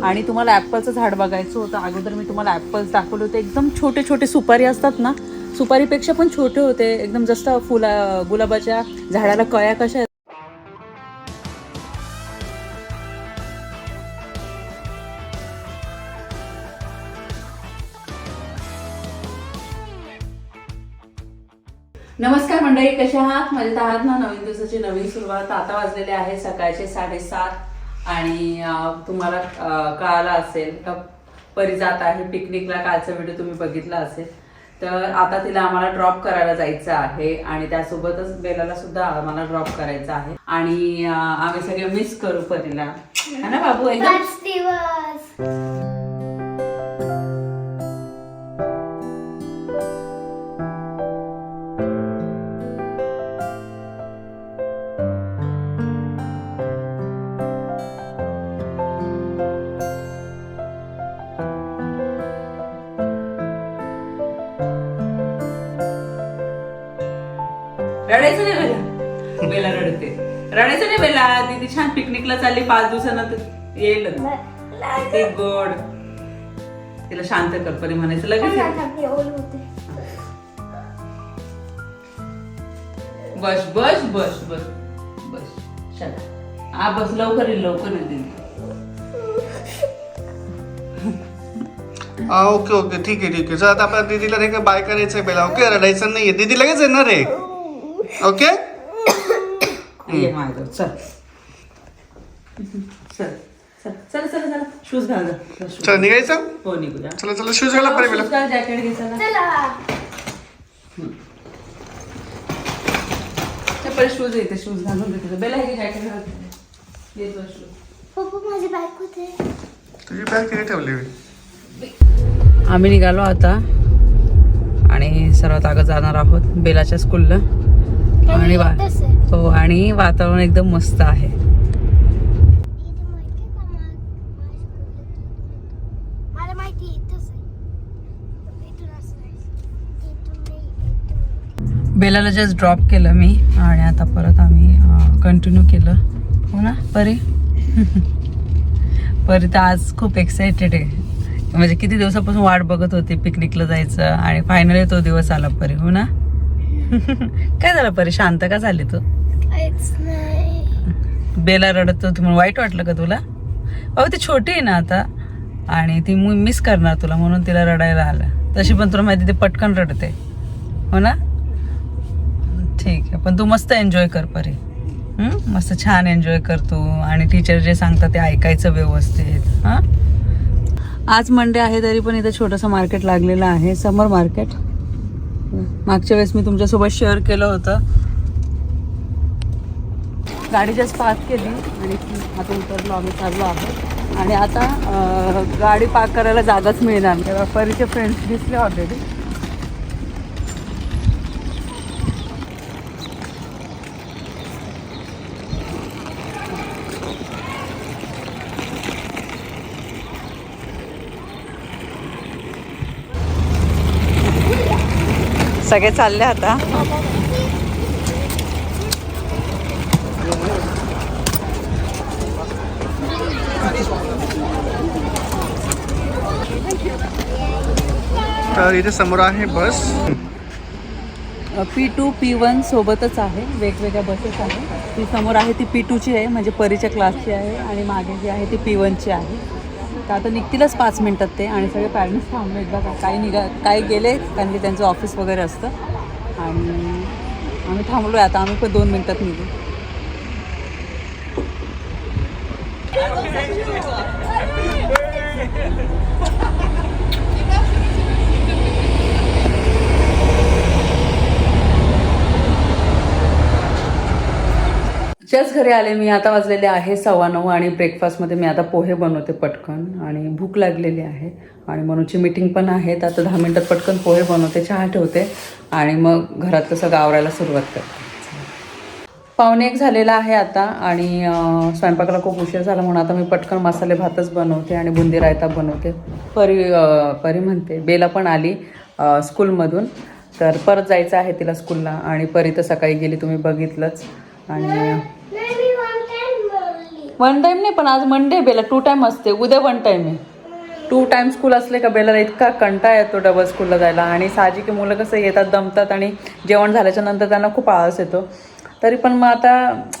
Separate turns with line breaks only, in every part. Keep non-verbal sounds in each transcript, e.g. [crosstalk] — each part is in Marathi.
आणि तुम्हाला ॲपलचं झाड बघायचं होतं. अगोदर मी तुम्हाला ॲपल्स दाखवले होते. एकदम छोटे छोटे सुपारी असतात ना सुपारीपेक्षा पण छोटे होते. एकदम जसं फुला गुलाबाच्या झाडाला कळ्या कशा आहेत. नमस्कार मंडळी कशा आहात? मजेत आहात ना? नवीन दिवसाची नवीन सुरुवात. आता वाजलेली आहे सकाळचे साडेसात. आणि तुम्हाला कळालं असेल तर परी जात आहे पिकनिकला कालचा व्हिडिओ तुम्ही बघितला असेल. तर आता तिला आम्हाला ड्रॉप करायला जायचं आहे आणि त्यासोबतच बेलाला सुद्धा आम्हाला ड्रॉप करायचं आहे. आणि आम्ही सगळे मिस करू परीला. है ना बाबू? एकदम रडायचं नाही बेला बेला रडते. रडायचं नाही बेला दीदी छान पिकनिकला चालली पाच दिवसानंतर. येईल. ते गोड. तिला शांत कर परी म्हणायचं लगेच ये. बस बस बस बस. बस. चला. हा बस. लवकर येईल लवकर येईल दीदी.
हा ओके ओके. ठीक आहे ठीक आहे. चल आता आपल्या दीदीला रे बाय करायचंय पहिला. ओके रडायचं नाहीये. दीदी लगेच येणार आहे. ओके? [coughs]
ये माझं [coughs] चल. चल चल चल चल चल. शूज घाल जा. चल, shoes.
चल निघायचं?
हो निघूया.
चला चला शूज घाला
जॅकेट घे चला.
चला
पहिले शूज येते शूज घालून देते बेला हे जॅकेट घाल. येतो शूज
पप्पा माझी बाईक कुठे?
तुझी बॅग तिथे ठेवली? मी
आम्ही निघालो आता आणि सर्वात अगं जाणार आहोत बेलाच्या स्कूलला आणि वा. हो आणि वातावरण एकदम मस्त आहे. बेलाला जस्ट ड्रॉप केलं मी आणि आता परत आम्ही कंटिन्यू केलं. हो ना परी? [laughs] परी तर आज खूप एक्सायटेड आहे. म्हणजे किती दिवसापासून वाट बघत होती पिकनिकला जायचं आणि फायनली तो दिवस आला परी हो ना? काय झालं परी? शांत का झाली तू? बेला रडत होती म्हणून वाईट वाटलं का तुला? अहो ती छोटी आहे ना आता. आणि ती मिस करणार तुला म्हणून तिला रडायला आलं. तशी पण तुला माहिती ती पटकन रडते. हो ना? ठीक आहे पण तू मस्त एन्जॉय कर परी? मस्त छान एन्जॉय कर तू. आणि टीचर जे सांगतात ते ऐकायचं व्यवस्थित. हां? आज मंडे आहे तरी पण इथं छोटंसं मार्केट लागलेलं आहे. समर मार्केट मागच्या वेळेस मी तुमच्यासोबत शेअर केलं होतं. गाडी जस्ट पार्क केली आणि आता उतरलो आम्ही चाललो आहोत. आणि आता गाडी पार्क करायला जागाच मिळणार तेव्हा परीचे फ्रेंड्स दिसले ऑलरेडी सगळे चालले आता.
तर इथे समोर आहे bus.
P two P one सोबतच आहे. वेगवेगळ्या बसेस आहे ती समोर आहे ती पी टूची आहे म्हणजे परीच्या क्लासची आहे आणि मागे जी आहे ती पी वनची आहे. तर आता निघतीलच पाच मिनटात ते आणि सगळे पॅरेंट्स थांबले एकदा का? काही निघा काही गेले कारण की त्यांचं ऑफिस वगैरे असतं. आणि आम्ही थांबलो आहे आता. आम्ही पण दोन मिनटात निघू. जस्ट घरी आले मी आता वाजलेले आहे सव्वा नऊ आणि ब्रेकफास्टमध्ये मी आता पोहे बनवते पटकन आणि भूक लागलेली आहे आणि मनूची मीटिंग पण आहे तर आता दहा मिनटात पटकन पोहे बनवते चहा ठेवते आणि मग घरातलं सगळं आवरायला सुरुवात करते. पावणे एक झालेला आहे आता आणि स्वयंपाकाला खूप उशीर झाला म्हणून आता मी पटकन मसाले भातच बनवते आणि बुंदी रायता बनवते. परी परी म्हणते बेला पण आली स्कूलमधून. तर परत जायचं आहे तिला स्कूलला आणि परी तर सकाळी गेली तुम्ही बघितलंच. आणि
वन टाइम बोलली
वन टाइम नाही पण आज मंडे बेला. टू टाइम असते. उद्या वन टाइम आहे. टू टाइम स्कूल असले का बेला इतका कंटाळा येतो डबल स्कूलला जायला. आणि साहजिक मुलं कसं येतात दमतात आणि जेवण झाल्याच्यानंतर त्यांना खूप आळस येतो. तरी पण मग आता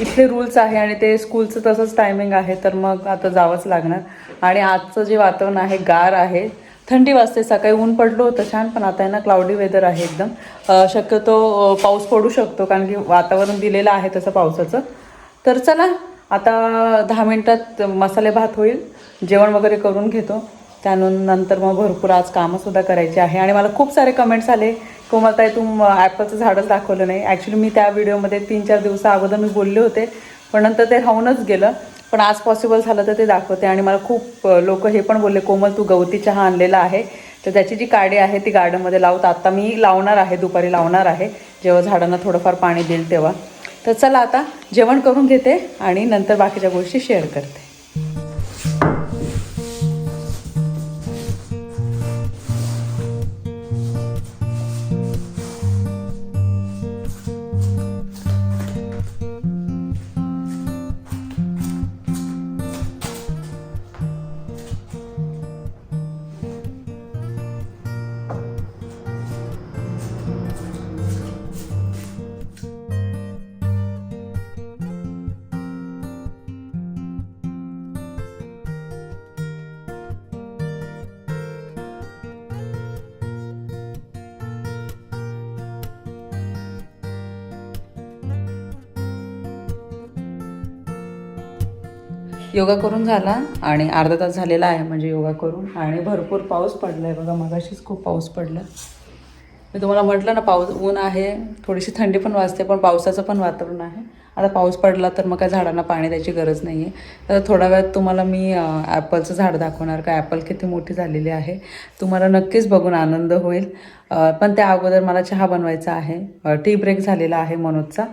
इथले रूल्स आहे आणि ते स्कूलचं तसंच टायमिंग आहे तर मग आता जावंच लागणार. आणि आजचं जे वातावरण आहे गार आहे. थंडी वाजते सकाळी ऊन पडलं होतं छान पण आता आहे ना क्लाउडी वेदर आहे एकदम. शक्यतो पाऊस पडू शकतो कारण की वातावरण दिलेलं आहे तसं पावसाचं. तर चला आता दहा मिनटात मसाले भात होईल. जेवण वगैरे करून घेतो. त्यानंतर मग भरपूर आज कामंसुद्धा करायची आहे. आणि मला खूप सारे कमेंट्स आले. कोमलताई तू ॲपलचं झाडच दाखवलं नाही. ॲक्च्युली मी त्या व्हिडिओमध्ये तीन चार दिवसा अगोदर मी बोलले होते. पण नंतर ते राहूनच गेलं. पण आज पॉसिबल झालं तर ते दाखवते. आणि मला खूप लोक हे पण बोलले कोमल तू गवती चहा आणलेला आहे. तर त्याची जी काडी आहे ती गार्डनमध्ये लावत. आत्ता मी लावणार आहे दुपारी लावणार आहे. जेव्हा झाडांना थोडंफार पाणी देईल तेव्हा. तर चला आता जेवण करून घेते आणि नंतर बाकीच्या गोष्टी शेअर करते. योगा करून झाला आणि अर्धा तास झालेला आहे म्हणजे योगा करून आणि भरपूर पाऊस पडला आहे बघा मगाशीच खूप पाऊस पडला. मी तुम्हाला म्हटलं ना पाऊस ऊन आहे थोडीशी थंडी पण वाजते पण पावसाचं पण वातावरण आहे. आता पाऊस पडला तर मग काय झाडांना पाणी द्यायची गरज नाही आहे तर थोड्या वेळात तुम्हाला मी ॲपलचं झाड दाखवणार का ॲपल किती मोठी झालेली आहे. तुम्हाला नक्कीच बघून आनंद होईल. पण त्या अगोदर मला चहा बनवायचा आहे. टी ब्रेक झालेला आहे मनोजचा.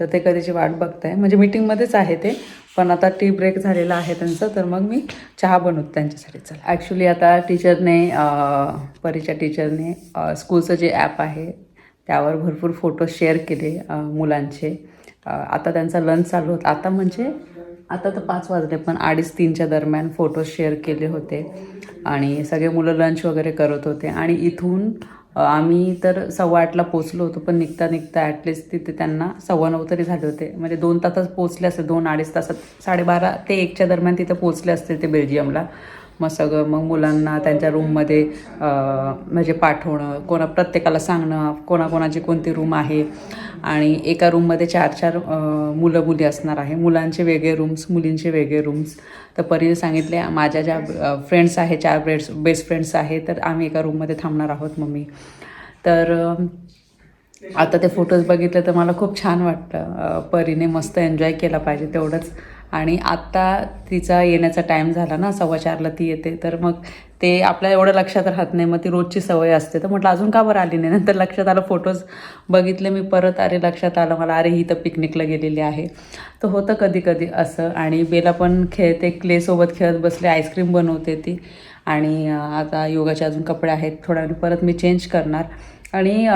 तर ते कधीची वाट बघताय. म्हणजे मीटिंगमध्येच आहे ते पण आता टी ब्रेक झालेला आहे त्यांचं तर मग मी चहा बनवते त्यांच्यासाठी. चला. ॲक्च्युली आता टीचरने परीच्या टीचरने स्कूलचं जे ॲप आहे त्यावर भरपूर फोटो शेअर केले मुलांचे. आता त्यांचा लंच चालू होता. आता म्हणजे आता तर पाच वाजले पण अडीच तीनच्या दरम्यान फोटो शेअर केले होते. आणि सगळे मुलं लंच वगैरे करत होते. आणि इथून आम्ही तर सव्वा आठला पोचलो होतो पण निघता निघता ॲटलिस्ट तिथे त्यांना सव्वा नऊ तरी झाले होते. म्हणजे दोन तासात पोचले असते दोन अडीच तासात. साडेबारा ते एकच्या दरम्यान तिथे पोचले असते ते बेल्जियमला मग सगळं मग मुलांना त्यांच्या रूममध्ये म्हणजे पाठवणं कोणा प्रत्येकाला सांगणं कोणाकोणाची कोणती रूम आहे. आणि एका रूममध्ये चार चार मुलं मुली असणार आहे. मुलांचे वेगळे रूम्स मुलींचे वेगळे रूम्स तर परीने सांगितले माझ्या ज्या फ्रेंड्स आहे चार बेस्ट बेस्ट फ्रेंड्स आहे तर आम्ही एका रूममध्ये थांबणार आहोत मम्मी. तर आता ते फोटोज बघितले तर मला खूप छान वाटतं. परीने मस्त एन्जॉय केला पाहिजे तेवढंच. आणि आत्ता तिचा येण्याचा टाईम झाला ना सव्वा चारला ती येते. तर मग ते आपल्या एवढं लक्षात राहत नाही. मग ती रोजची सवय असते. तर म्हटलं अजून का बरं आली नाही? नंतर लक्षात आलं फोटोज बघितले मी परत. अरे लक्षात आलं मला. अरे ही तर पिकनिकला गेलेली आहे. तर होतं कधी कधी असं. आणि बेला पण खेळते क्लेसोबत खेळत बसले आईस्क्रीम बनवते ती. आणि आता योगाचे अजून कपडे आहेत थोड्या परत मी चेंज करणार. आणि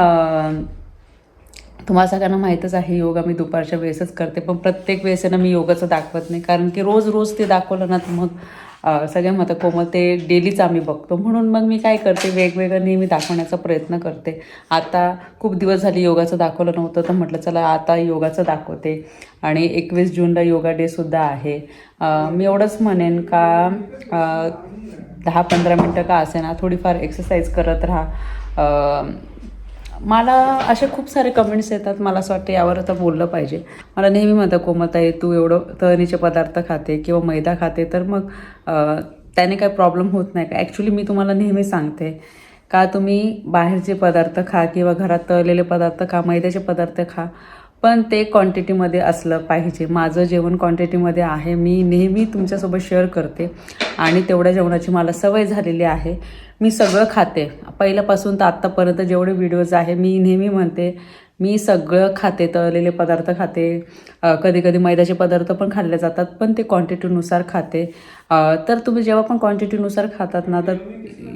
तुम्हाला सगळ्यांना माहीतच आहे योगा मी दुपारच्या वेळेसच करते पण प्रत्येक वेळेस ना मी योगाचं दाखवत नाही. कारण की रोज रोज ते दाखवलं ना तर मग सगळ्या सगळे कोमल ते डेलीच आम्ही बघतो. म्हणून मग मी काय करते वेगवेगळं नेहमी दाखवण्याचा प्रयत्न करते. आता खूप दिवस झाले योगाचं दाखवलं नव्हतं तर म्हटलं चला आता योगाचं दाखवते. आणि एकवीस जूनला योगा डेसुद्धा आहे. मी एवढंच म्हणेन का दहा पंधरा मिनटं का असे ना थोडीफार एक्सरसाइज करत राहा. मला असे खूप सारे कमेंट्स येतात. मला असं वाटतं यावर आता बोललं पाहिजे. मला नेहमी म्हणतं कोमताई तू एवढं तळणीचे पदार्थ खाते किंवा मैदा खाते तर मग त्याने काही प्रॉब्लेम होत नाही का? ॲक्च्युली मी तुम्हाला नेहमी सांगते का तुम्ही बाहेरचे पदार्थ खा किंवा घरात तळलेले पदार्थ खा मैद्याचे पदार्थ खा पण ते क्वांटिटीमध्ये असलं पाहिजे. माझं जेवण क्वांटिटीमध्ये आहे. मी नेहमी तुमच्यासोबत शेअर करते आणि तेवढ्या जेवणाची मला सवय झालेली आहे. मी सगळं खाते. पहिल्यापासून तर आत्तापर्यंत जेवढे व्हिडिओज आहे मी नेहमी म्हणते मी सगळं खाते तळलेले पदार्थ खाते. कधी कधी मैद्याचे पदार्थ पण खाल्ले जातात पण ते क्वांटिटीनुसार खाते. तर तुम्ही जेव्हा पण क्वांटिटीनुसार खातात ना तर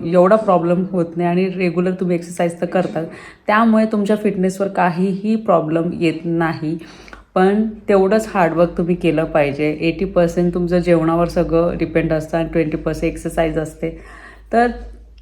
एवढा प्रॉब्लेम होत नाही आणि रेग्युलर तुम्ही एक्सरसाइज तर करतात. त्यामुळे तुमच्या फिटनेसवर काहीही प्रॉब्लेम येत नाही. पण तेवढंच हार्डवर्क तुम्ही केलं पाहिजे. एटी पर्सेंट तुमचं जेवणावर सगळं डिपेंड असतं आणि ट्वेंटी पर्सेंट एक्सरसाइज असते. तर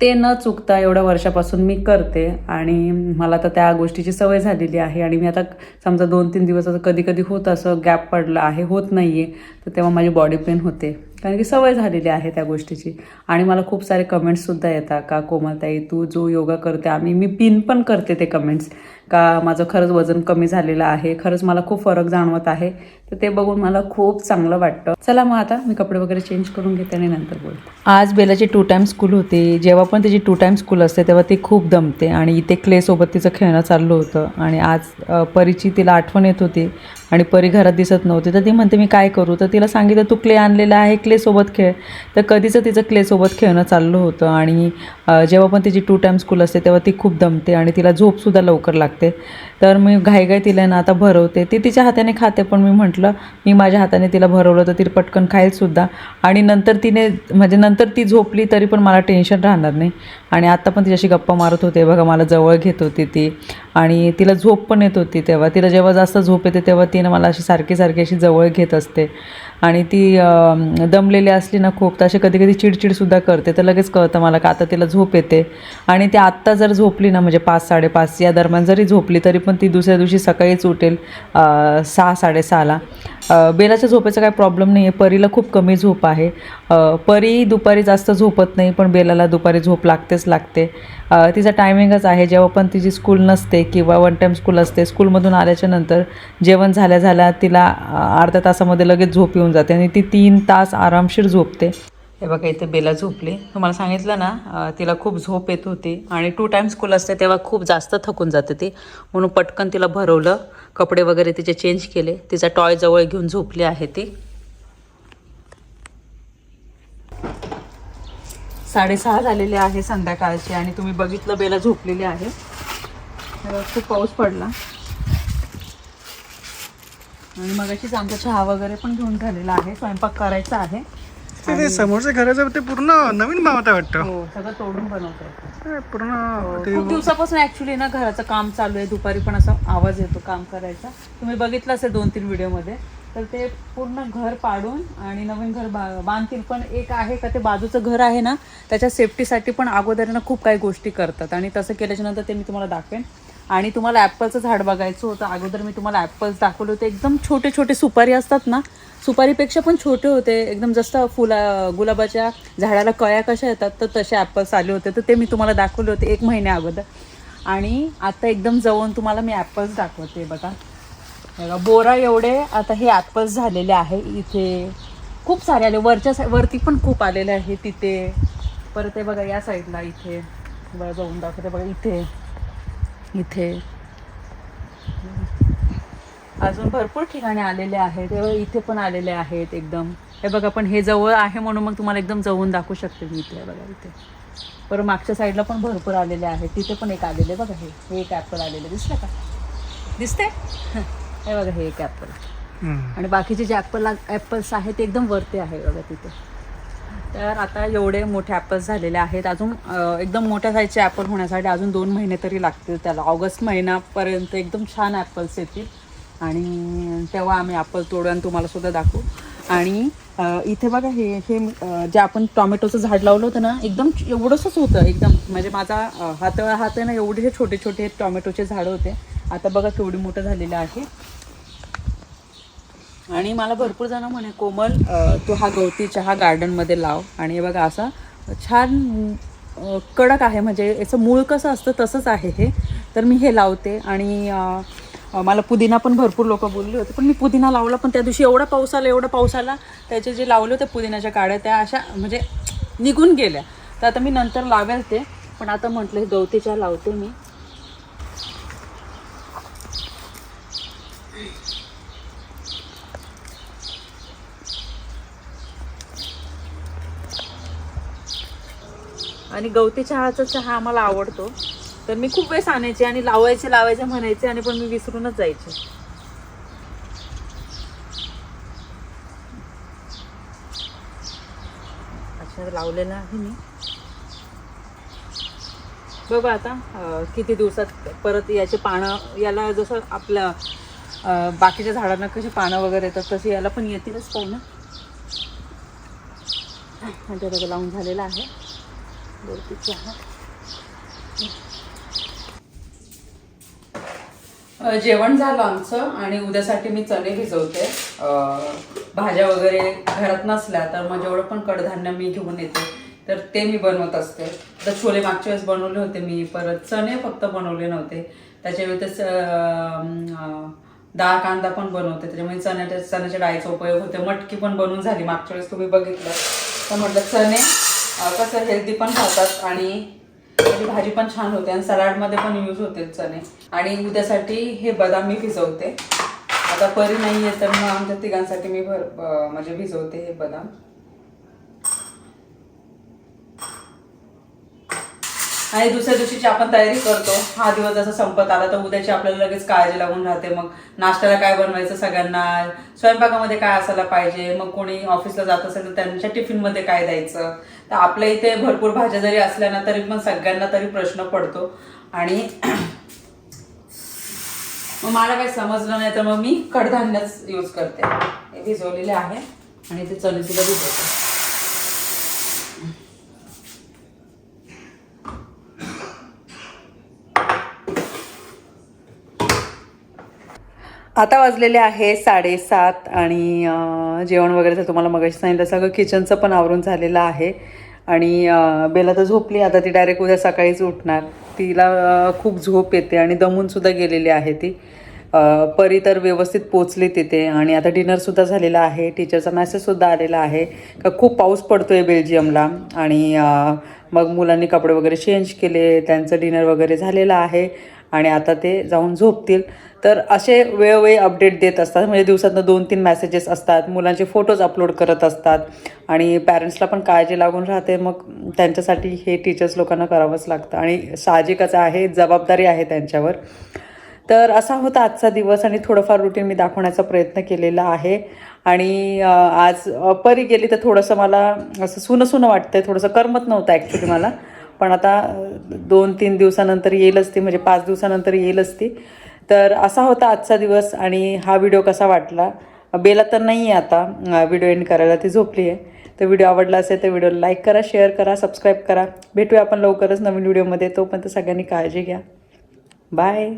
ते न चुकता एवढ्या वर्षापासून मी करते आणि मला तर त्या गोष्टीची सवय झालेली आहे आणि मी आता समजा दोन तीन दिवस असं कधी कधी होत असं गॅप पडला आहे होत नाही आहे तर तेव्हा माझी बॉडी पेन होते. कारण की सवय झालेली आहे त्या गोष्टीची. आणि मला खूप सारे कमेंट्ससुद्धा येतात. का कोमलताई तू जो योगा करते आम्ही मी पिन पण करते ते कमेंट्स का माझं खरंच वजन कमी झालेलं आहे? खरंच मला खूप फरक जाणवत आहे. तर ते बघून मला खूप चांगलं वाटतं. चला मग आता मी कपडे वगैरे चेंज करून घेते आणि नंतर बोलते. आज बेलाची टू टाईम स्कूल होती. जेव्हा पण तिची टू टाईम स्कूल असते तेव्हा ती खूप दमते. आणि इथे क्लेसोबत तिचं खेळणं चाललं होतं. आणि आज परीची तिला आठवण येत होती. आणि परी घरात दिसत नव्हती. तर ती म्हणते मी काय करू? तर तिला सांगितलं तू क्ले आणलेला आहे. क्ले क्लेसोबत खेळ. तर कधीचं तिचं क्लेसोबत खेळणं चाललं होतं आणि जेव्हा पण तिची टू टाईम स्कूल असते तेव्हा ती खूप दमते आणि तिला झोपसुद्धा लवकर लागते. तर मी घाईघाई तिला ना आता भरवते. ती तिच्या हाताने खाते पण मी म्हटलं मी माझ्या हाताने तिला भरवलं तर ती पटकन खाईलसुद्धा. आणि नंतर तिने म्हणजे नंतर ती झोपली तरी पण मला टेन्शन राहणार नाही. आणि आत्ता पण तिच्याशी गप्पा मारत होते. बघा मला जवळ घेत होती ती. आणि तिला झोप पण येत होती तेव्हा. तिला जेव्हा जास्त झोप येते तेव्हा तिने मला अशी सारखी सारखी अशी जवळ घेत असते. आणि ती दमलेली असली ना खूप तर अशी कधी कधी चिडचिडसुद्धा करते. तर लगेच कळतं मला का आता तिला झोप येते. आणि ती आत्ता जर झोपली ना म्हणजे पाच साडेपाच या दरम्यान जरी झोपली तरी पण ती दुसऱ्या दिवशी सकाळीच उठेल सहा साडेसहाला. बेलाच्या झोपेचा काही प्रॉब्लेम नाही आहे परीला खूप कमी झोप आहे. परी दुपारी जास्त झोपत नाही पण बेलाला दुपारी झोप लागतेच लागते. तिचा टायमिंगच आहे. जेव्हा पण तिची स्कूल नसते किंवा वन टाईम स्कूल असते स्कूलमधून आल्याच्यानंतर जेवण झाल्या झाल्या तिला अर्ध्या तासामध्ये लगेच झोप येऊन जाते आणि ती तीन तास आरामशीर झोपते. हे बघा इथे बेला झोपली. तुम्हाला सांगितलं ना तिला खूप झोप येत होती आणि टू टाईम स्कूल असते तेव्हा खूप जास्त थकून जाते ती. म्हणून पटकन तिला भरवलं कपडे वगैरे तिचे चेंज केले. तिचा टॉय जवळ घेऊन झोपली आहे ती. साडेसहा झालेले आहे संध्याकाळचे आणि तुम्ही बघितलं बेला झोपलेली आहे. खूप पाऊस पडला. आणि मगाशीच आमचा चहा वगैरे पण घेऊन झालेला आहे. स्वयंपाक करायचा आहे.
ते समोरच्या घराचं ते पूर्ण नवीन आहे वाटतं.
हो सगळं तोडून बनवतोय.
पूर्ण ते
खूप दिवसापासून ऍक्च्युली ना घराचं काम चालू आहे. दुपारी पण असा आवाज येतो काम करायचा. तुम्ही बघितलं असेल दोन तीन व्हिडिओमध्ये. तर ते पूर्ण घर पाडून आणि नवीन घर बा- बांधतील. पण एक आहे का ते बाजूचं घर आहे ना त्याच्या सेफ्टीसाठी पण अगोदर ना खूप काही गोष्टी करतात. आणि तसं केल्याच्यानंतर ते मी तुम्हाला दाखवेन. आणि तुम्हाला ॲपलचं झाड बघायचं होतं अगोदर मी तुम्हाला ॲपल्स दाखवले होते. एकदम छोटे छोटे सुपारी असतात ना सुपारीपेक्षा पण छोटे होते. एकदम जसं फुला गुलाबाच्या झाडाला कळ्या कशा येतात तर तसे ॲपल्स आले होते. तर ते मी तुम्हाला दाखवले होते एक महिन्या अगोदर. आणि आता एकदम जवळून तुम्हाला मी ॲपल्स दाखवते बघा. बघा बोरा एवढे आता हे ॲपल्स झालेले आहे इथे. खूप सारे आले. वरच्या साई वरती पण खूप आलेले आहे तिथे. परत हे बघा या साईडला इथे. बघा जाऊन दाखवते बघा इथे. इथे. अजून भरपूर ठिकाणी आलेले आहेत. इथे पण आलेले आहेत एकदम. हे बघा पण हे जवळ आहे म्हणून मग तुम्हाला एकदम जवळून दाखवू शकते मी इथे. बघा इथे. बरं मागच्या साईडला पण भरपूर आलेले आहेत. तिथे पण एक आलेले बघा हे. हे एक ॲपल आलेले. दिसलं का? दिसते हे बघा हे एक ॲपल. आणि बाकीचे जे ॲपल ॲपल्स आहेत ते एकदम वरती आहे बघा तिथे. तर आता एवढे मोठे ॲपल्स झालेले आहेत. अजून एकदम मोठ्या साईजचे ॲपल होण्यासाठी अजून दोन महिने तरी लागतील त्याला. ऑगस्ट महिन्यापर्यंत एकदम छान ॲपल्स येतील. आणि तेव्हा आम्ही ॲपल तोडू आणि तुम्हाला सुद्धा दाखवू. आणि इथे बघा हे हे जे आपण टॉमॅटोचं झाड लावलं होतं ना एकदम एवढंसंच होतं. एकदम म्हणजे माझा हात हात आहे ना एवढे हे छोटे छोटे टॉमॅटोचे झाडं होते. आता बघा केवढी मोठं झालेलं आहे. आणि मला भरपूर जण म्हणे कोमल तू हा गवती चहा गार्डनमध्ये लाव. आणि हे बघा असा छान कडक आहे. म्हणजे याचं मूळ कसं असतं तसंच आहे हे. तर मी हे लावते. आणि मला पुदिना पण भरपूर लोक बोलले होते पण मी पुदिना लावला पण त्या दिवशी एवढा पाऊस आला एवढा पाऊस आला. त्याचे जे लावले होते पुदिनाच्या काड्या त्या अशा म्हणजे निघून गेल्या. तर आता मी नंतर लावेल ते. पण आता म्हटलं हे गवती चहा लावते मी. आणि गवती चहाचा चहा आम्हाला आवडतो. तर मी खूप वेळेस आणायचे आणि लावायचे लावायचे म्हणायचे आणि पण मी विसरूनच जायचे. अच्छा लावलेला आहे मी. बघा आता किती दिवसात परत याचे पानं याला जसं आपल्या बाकीच्या झाडांना कशी पानं वगैरे येतात तशी याला पण येतीलच पाहिजे ते लावून झालेलं आहे. चहा जेवण झालं आमचं आणि उद्यासाठी मी चणे भिजवते. भाज्या वगैरे घरात नसल्या तर मग जेवढं पण कडधान्य मी घेऊन येते तर ते मी बनवत असते. तर छोले मागच्या वेळेस बनवले होते मी परत चणे फक्त बनवले नव्हते. त्याच्या व्यतिरिक्त दाळ डाळ कांदा पण बनवते. त्याच्यामुळे चण्याच्या चण्याच्या डाळीचा उपयोग होते. मटकी पण बनवून झाली. मागच्या वेळेस तुम्ही बघितलं. तर म्हटलं चणे कसं हेल्दी पण राहतात आणि त्याची भाजी पण छान होते आणि सलाडमध्ये पण यूज होते चणे. आणि उद्यासाठी हे बदाम मी भिजवते. आता परी नाही आहे तर मग आमच्या तिघांसाठी मी भर म्हणजे भिजवते हे बदाम. आणि दुसऱ्या दिवशीची आपण तयारी करतो हा दिवस जसा संपत आला तर उद्याची आपल्याला लगेच काळजी लागून राहते. मग नाश्त्याला काय बनवायचं सगळ्यांना? स्वयंपाकामध्ये काय असायला पाहिजे? मग कोणी ऑफिसला जात असेल तर त्यांच्या टिफिनमध्ये काय द्यायचं? तर आपल्या इथे भरपूर भाज्या जरी असल्या ना तरी पण सगळ्यांना तरी प्रश्न पडतो. आणि [clears throat] मग मला काही समजलं नाही तर मग मी कडधान्यच यूज करते. हे भिजवलेले आहे आणि ते चणे भिजवते. आता वाजलेले आहे साडेसात आणि जेवण वगैरे तर तुम्हाला मगाशी सांगितलं सगळं किचनचं पण आवरून झालेलं आहे. आणि बेला तर झोपली आता ती डायरेक्ट उद्या सकाळीच उठणार. तिला खूप झोप येते आणि दमूनसुद्धा गेलेली आहे ती. परी तर व्यवस्थित पोचली तिथे आणि आता डिनरसुद्धा झालेला आहे. टीचरचा मॅसेजसुद्धा आलेला आहे. का खूप पाऊस पडतो आहे बेल्जियमला आणि मग मुलांनी कपडे वगैरे चेंज केले त्यांचं डिनर वगैरे झालेलं आहे. आणि आता ते जाऊन झोपतील. तर असे वेळोवेळी अपडेट देत असतात. म्हणजे दिवसातनं दोन तीन मेसेजेस असतात. मुलांचे फोटोज अपलोड करत असतात. आणि पॅरेंट्सला पण काळजी लागून राहते. मग त्यांच्यासाठी हे टीचर्स लोकांना करावंच लागतं. आणि साहजिकच आहे जबाबदारी आहे त्यांच्यावर. तर असा होता आजचा दिवस आणि थोडंफार रुटीन मी दाखवण्याचा प्रयत्न केलेला आहे. आणि आज परी गेली तर थोडंसं मला असं सुनं सुनं वाटतंय. थोडंसं करमत नव्हतं ॲक्च्युली मला. पण आता दोन तीन दिवसानंतर येईलच ती म्हणजे पाच दिवसानंतर येईलच ती तर असा होता आजचा दिवस आणि हा व्हिडिओ कसा वाटला? बेला तर नाही आहे आता व्हिडिओ एंड करायला ती झोपली आहे तर व्हिडिओ आवडला असेल तर व्हिडिओ लाईक करा शेअर करा सबस्क्राईब करा. भेटूया आपण लवकरच नवीन व्हिडिओमध्ये. तोपर्यंत सगळ्यांनी काळजी घ्या. बाय